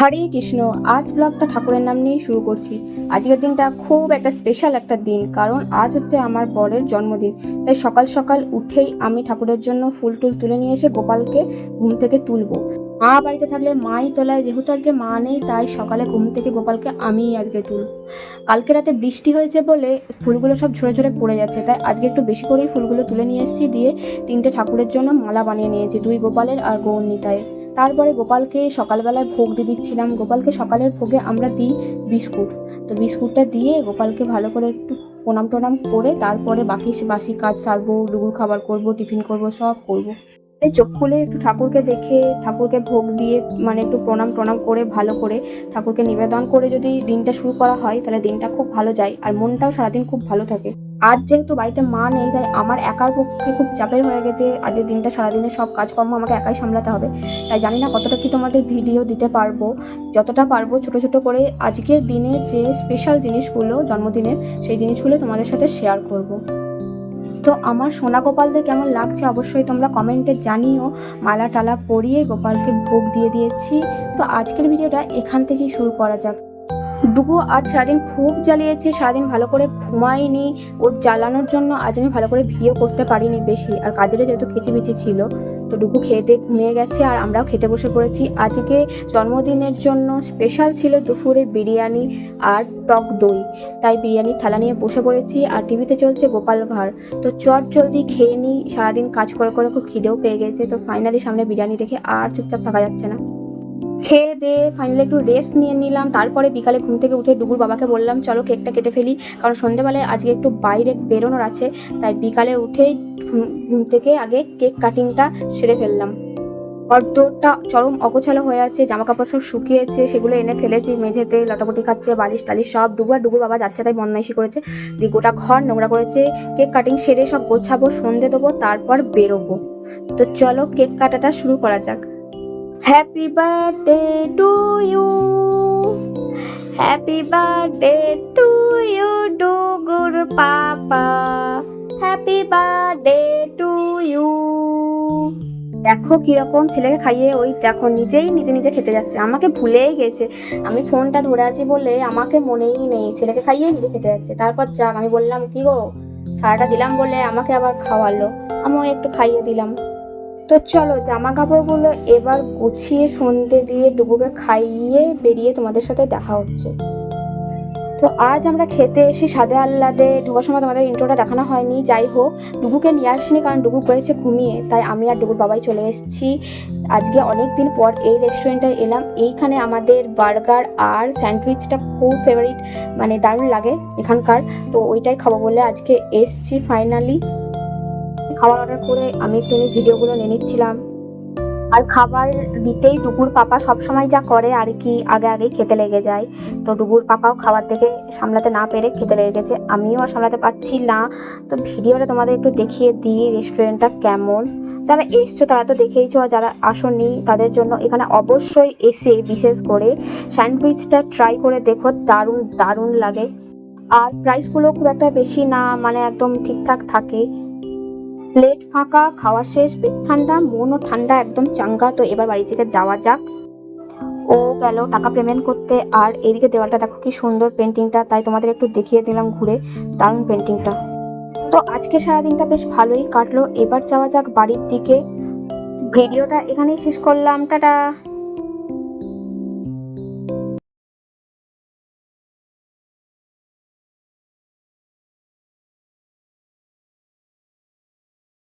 হরে কৃষ্ণ, আজ ব্লগটা ঠাকুরের নাম নিয়েই শুরু করছি। আজকের দিনটা খুব একটা স্পেশাল একটা দিন, কারণ আজ হচ্ছে আমার বরের জন্মদিন। তাই সকাল সকাল উঠেই আমি ঠাকুরের জন্য ফুল টুল তুলে নিয়ে এসে গোপালকে ঘুম থেকে তুলবো। মা বাড়িতে থাকলে মাই তোলায়, যেহেতু আজকে মা নেই, তাই সকালে ঘুম থেকে গোপালকে আমিই আজকে তুলব কালকে রাতে বৃষ্টি হয়েছে বলে ফুলগুলো সব ঝরে ঝরে পড়ে যাচ্ছে, তাই আজকে একটু বেশি করেই ফুলগুলো তুলে নিয়ে এসেছি, দিয়ে তিনটে ঠাকুরের জন্য মালা বানিয়ে নিয়েছি, দুই গোপালের আর গৌরনিতায়ের তারপরে গোপালকে সকালবেলায় ভোগ দিয়ে দিচ্ছিলাম। গোপালকে সকালের ভোগে আমরা দিই বিস্কুট। তো বিস্কুটটা দিয়ে গোপালকে ভালো করে একটু প্রণাম টনাম করে তারপরে বাকি বাসি কাজ সারবো ডুগুর খাবার করব, টিফিন করব, সব করব। এই চোখ খুলে একটু ঠাকুরকে দেখে, ঠাকুরকে ভোগ দিয়ে মানে একটু প্রণাম টনাম করে ভালো করে ঠাকুরকে নিবেদন করে যদি দিনটা শুরু করা হয়, তাহলে দিনটা খুব ভালো যায়। আর মনটাও সারাদিন খুব ভালো থাকে। আজ যেহেতু বাড়িতে মা নেই, তাই আমার একার পক্ষে খুব চাপের হয়ে গেছে আজকের দিনটা সারাদিনের সব কাজকর্ম আমাকে একাই সামলাতে হবে। তাই জানি না কতটা কি তোমাদের ভিডিও দিতে পারব, যতটা পারব ছোট ছোট করে আজকের দিনে যে স্পেশাল জিনিসগুলো জন্মদিনের, সেই জিনিসগুলো তোমাদের সাথে শেয়ার করব। তো আমার সোনা গোপালদের কেমন লাগছে অবশ্যই তোমরা কমেন্টে জানিও। মালা টালা পরিয়ে গোপালকে ভোগ দিয়ে দিয়েছি। তো আজকের ভিডিওটা এখান থেকেই শুরু করা যাক। ডুগু আজ সারাদিন খুব জ্বালিয়েছে, সারাদিন ভালো করে ঘুমাইনি ওর জ্বালানোর জন্য আজ আমি ভালো করে ভিডিও করতে পারিনি বেশি। আর কাজেরও যেহেতু খিচিবিচি ছিল, তো ডুগু খেতে ঘুমিয়ে গেছে আর আমরাও খেতে বসে পড়েছি। আজকে জন্মদিনের জন্য স্পেশাল ছিল দুপুরে বিরিয়ানি আর টক দই। তাই বিরিয়ানি থালা নিয়ে বসে পড়েছি আর টিভিতে চলছে গোপাল ভাঁড়। তো চট জলদি খেয়ে নিই, সারাদিন কাজ করে করে খুব খিদেও পেয়ে গেছে। তো ফাইনালি সামনে বিরিয়ানি দেখে আর চুপচাপ থাকা যাচ্ছে না। খেয়ে দিয়ে ফাইনালি একটু রেস্ট নিয়ে নিলাম। তারপরে বিকালে ঘুম থেকে উঠে ডুগুর বাবাকে বললাম, চলো কেকটা কেটে ফেলি। কারণ সন্ধেবেলায় আজকে একটু বাইরে বেরোনোর আছে, তাই বিকালে উঠেই ঘুম- থেকে আগে কেক কাটিংটা সেরে ফেললাম। অর্ধটা চরম অগোছালো হয়ে আছে জামা কাপড় সব শুকিয়েছে, সেগুলো এনে ফেলেছি, মেঝেতে লটাপটি খাচ্ছে, বালিশ টালিশ সব ডুবু, আর ডুগুর বাবা যাচ্ছে তাই বদমাইশি করেছে। দিয়ে গোটা ঘর নোংরা করেছে, কেক কাটিং সেরে সব গোছাবো, সন্ধে দেবো, তারপর বেরোবো। তো চলো কেক কাটাটা শুরু করা যাক। Happy birthday to you happy birthday to you Dugur papa happy birthday to you দেখো কীরকম ছেলেকে খাইয়ে ওই দেখো নিজেই নিজে নিজে খেতে যাচ্ছে। আমাকে ভুলেই গেছে। আমি ফোনটা ধরে আছি বলে আমাকে মনেই নেই। ছেলেকে খাইয়ে নিজে খেতে যাচ্ছে। তারপর যাক, আমি বললাম, কি গো? সারাটা দিলাম বলে আমাকে আবার খাওয়ালো। আমিও একটু খাইয়ে দিলাম। তো চলো জামা কাপড়গুলো এবার গুছিয়ে সন্ধে দিয়ে ডুবুকে খাইয়ে বেরিয়ে তোমাদের সাথে দেখা হচ্ছে। তো আজ আমরা খেতে এসে সাদে আহ্লাদে ঢোকার সময় তোমাদের ইন্ট্রোটা দেখানো হয়নি। যাই হোক, ডুবুকে নিয়ে আসিনি কারণ ডুগু গেছে ঘুমিয়ে, তাই আমি আর ডুবুর বাবাই চলে এসেছি। আজকে অনেক দিন পর এই রেস্টুরেন্টে এলাম। এইখানে আমাদের বার্গার আর স্যান্ডউইচটা খুব ফেভারিট মানে দারুণ লাগে এখানকার। তো ওইটাই খাব বলে আজকে এসছি ফাইনালি খাবার অর্ডার করে আমি একটু ভিডিওগুলো নিয়ে নিচ্ছিলাম। আর খাবার দিতেই ডুবুর পাপা সবসময় যা করে আর কি আগে আগেই খেতে লেগে যায়। তো ডুবুর পাপাও খাবার থেকে সামলাতে না পেরে খেতে লেগে গেছে। আমিও আর সামলাতে পারছি না। তো ভিডিওটা তোমাদের একটু দেখিয়ে দিই রেস্টুরেন্টটা কেমন। যারা এসছো তারা তো দেখেইছো আর যারা আসনি তাদের জন্য এখানে অবশ্যই এসে বিশেষ করে স্যান্ডউইচটা ট্রাই করে দেখো, দারুণ দারুণ লাগে। আর প্রাইসগুলো খুব একটা বেশি না মানে একদম ঠিকঠাক থাকে। প্লেট ফাঁকা, খাওয়া শেষ, পেট ঠান্ডা, মনও ঠান্ডা, একদম চাঙ্গা। তো এবার বাড়ি থেকে যাওয়া যাক। ও গেল টাকা পেমেন্ট করতে। আর এদিকে দেওয়ালটা দেখো কি সুন্দর পেন্টিংটা তাই তোমাদের একটু দেখিয়ে দিলাম ঘুরে দারুণ পেন্টিংটা তো আজকে সারাদিনটা বেশ ভালোই কাটলো। এবার যাওয়া যাক বাড়ির দিকে। ভিডিওটা এখানেই শেষ করলাম। টাটা!